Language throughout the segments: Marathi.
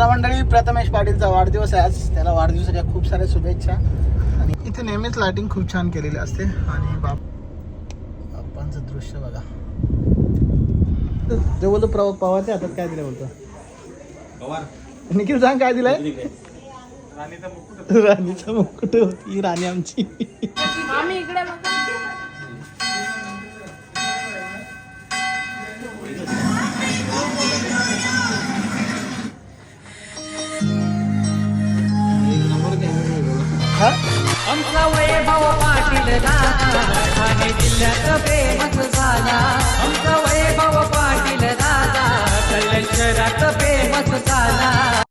चला मंडळी प्रथमेश पाटीलचा वाढदिवस आहे आज. त्याला वाढदिवसाच्या खूप साऱ्या शुभेच्छा. आणि इथे नेहमीच लाइटिंग खूप छान केलेली असते. आणि बाप बाप्पांचं दृश्य बघा. ते बोलतो प्रव पवारच्या हातात काय दिलं बोलतो? निखिल सांग काय दिलंय? राणीचा मुकुट ही राणी आमची. आमचा वैभव पाटील दादा ठाणे जिल्ह्यात फेमस झाला. आमचा वैभव पाटील दादा कल्याण शहरात फेमस झाला.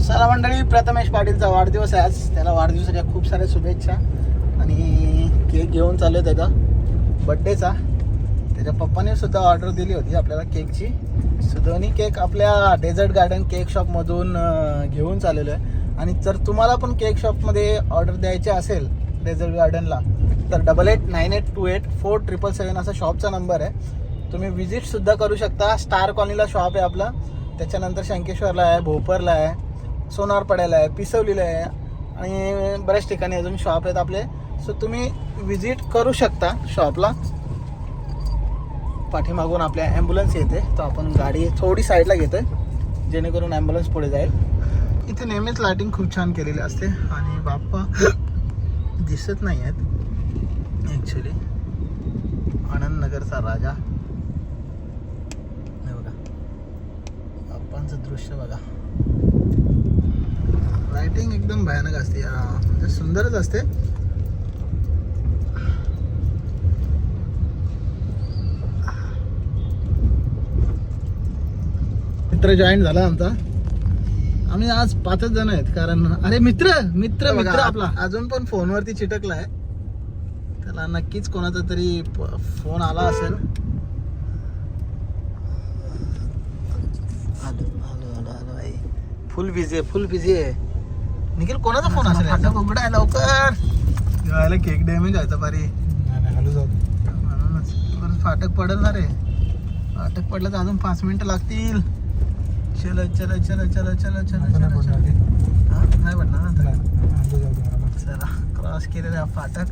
चला मंडळी प्रथमेश पाटीलचा वाढदिवस आहे आज. त्याला वाढदिवसाच्या खूप साऱ्या शुभेच्छा. आणि केक घेऊन चालू आहे त्याचा बड्डेचा त्याच्या पप्पाने सुद्धा ऑर्डर दिली होती आपल्याला केकची सुधोनी केक आपल्या डेझर्ट गार्डन केक शॉपमधून घेऊन चाललेलो आहे. आणि जर तुम्हाला पण केक शॉपमध्ये ऑर्डर द्यायची असेल डेझर्ट गार्डनला तर double eight nine eight two eight four triple seven असा शॉपचा नंबर आहे. तुम्ही विजिटसुद्धा करू शकता. स्टार कॉलनीला शॉप आहे आपला. त्याच्यानंतर शंकेश्वरला आहे भोपरला आहे सोनारपड्याला आहे पिसवलीला आहे आणि बऱ्याच ठिकाणी अजून शॉप आहेत आपले. सो तुम्ही विजिट करू शकता शॉपला पाठीमागून आपल्या ॲम्ब्युलन्स येते. तर आपण गाडी थोडी साईडला घेतो आहे जेणेकरून ॲम्ब्युलन्स पुढे जाईल. इथे नेहमीच लाइटिंग खूप छान केलेली असते. आणि बाप्पा दिसत नाही आहेत. ॲक्च्युली आनंदनगरचा राजा. हे बघा. बाप्पांचं दृश्य बघा. लाइटिंग एकदम भयानक असते. म्हणजे सुंदरच असते. मित्र जॉईन झाला आमचा. आम्ही आज पाचच जण आहेत कारण अरे मित्र मित्र मित्र आपला. अजून पण फोनवरती चिटकलाय. त्याला नक्कीच कोणाचा तरी फोन आला असेल. फुल बिझी आहे फुल बिझी आहे. निखिल कोणाचा फोन असेल? फाटक उघड आहे लवकर जेवायला केक डॅमेज व्हायचा बारी म्हणूनच. फाटक पडेल ना रे. फाटक पडलं तर अजून पाच मिनिटं लागतील. चलो चलो चलो चलो चलो चलो चलो चलो. हा? नाही पडणार ना? आता. चला क्रॉस केलेलं आहे फाटक.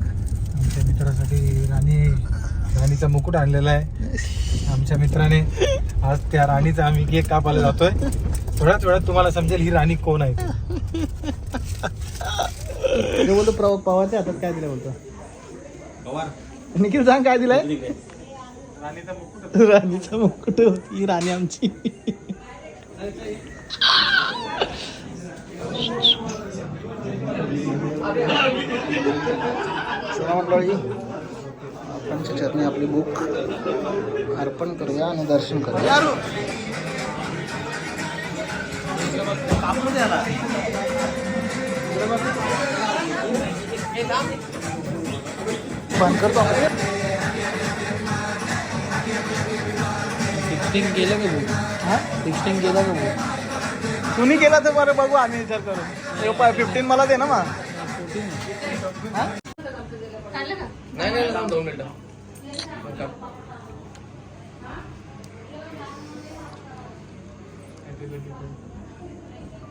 आमच्या मित्रासाठी राणी राणीचा मुकुट आणलेला आहे. आमच्या मित्राने आज त्या राणीचा आम्ही केक कापायला जातोय. थोड्याच वेळात तुम्हाला समजेल ही राणी कोण आहे. ती. बोलतो प्रव पवारच्या हातात काय दिलं बोलतो? निखिल सांग काय दिलंय? राणीचा मुकुट ही राणी आमची. चला मंडळी आपण चरणी आपली बुक अर्पण करूया आणि दर्शन करूया. बंद करतो आपण. फिफ्टीन गेलं का भाऊ हा? फिफ्टीन गेलं का तुम्ही केला तर बरं बघू आम्ही विचार करू. फिफ्टीन मला दे ना मग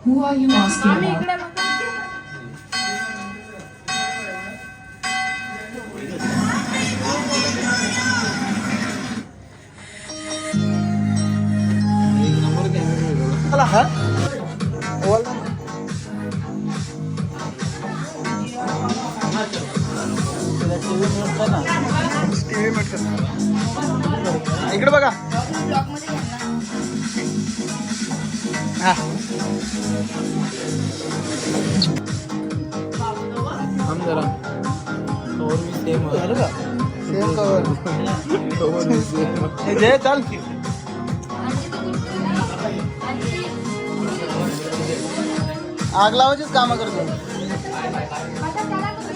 Who are you asking about? Wala. इकडे बघा. हा. थांब जरा. कवर मी सेम झालं का? सेम कवर हे जय चाल. आग लावायचीच कामं करतो.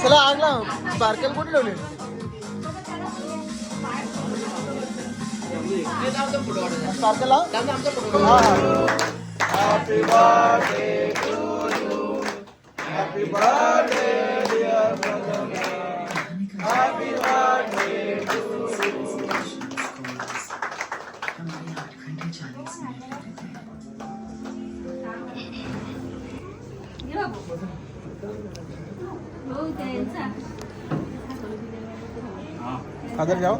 चला आग ला बारकेल कुठे लावले Thank you. खादर जाओ।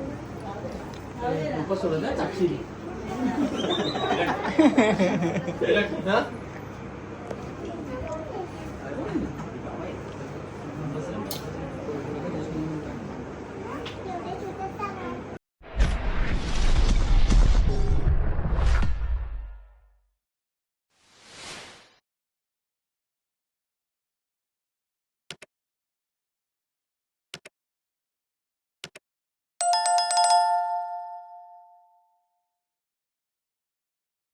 ऊपर सोडत ना